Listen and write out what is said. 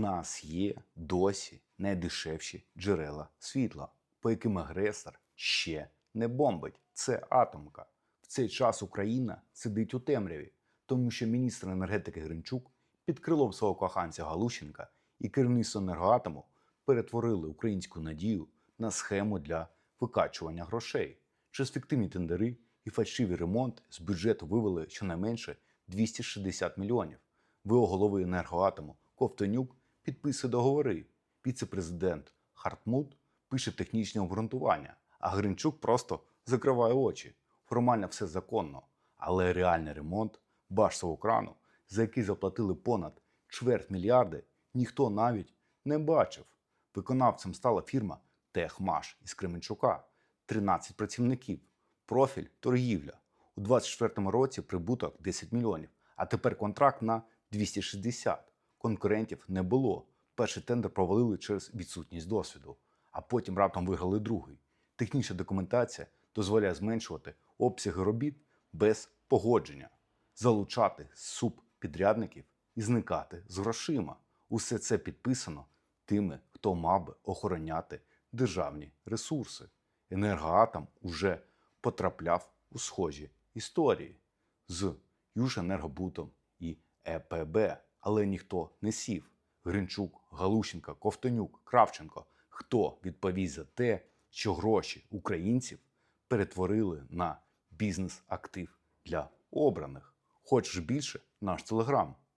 нас є досі найдешевші джерела світла, по яким агресор ще не бомбить. Це атомка. В цей час Україна сидить у темряві, тому що міністр енергетики Гринчук під крилом свого коханця Галущенка і керівництво енергоатому перетворили українську надію на схему для викачування грошей. Через фіктивні тендери і фальшиві ремонти з бюджету вивели щонайменше 260 мільйонів. ВО голови енергоатому Ковтонюк підписує договори. Віце-президент Хартмут пише технічне обґрунтування, а Гринчук просто закриває очі. Формально все законно, але реальний ремонт башсового крану, за який заплатили понад чверть мільярди, ніхто навіть не бачив. Виконавцем стала фірма Техмаш із Кременчука, 13 працівників, профіль торгівля. У 2024 році прибуток 10 мільйонів, а тепер контракт на 260. Конкурентів не було. Перший тендер провалили через відсутність досвіду, а потім раптом виграли другий. Технічна документація дозволяє зменшувати обсяги робіт без погодження, залучати субпідрядників і зникати з грошима. Усе це підписано тими, хто мав би охороняти державні ресурси. Енергоатом уже потрапляв у схожі історії з Юженергобутом і ЕПБ, але ніхто не сів. Гринчук, Галущенка, Ковтонюк, Кравченко. Хто відповість за те, що гроші українців перетворили на бізнес-актив для обраних? Хочеш більше? Наш телеграм.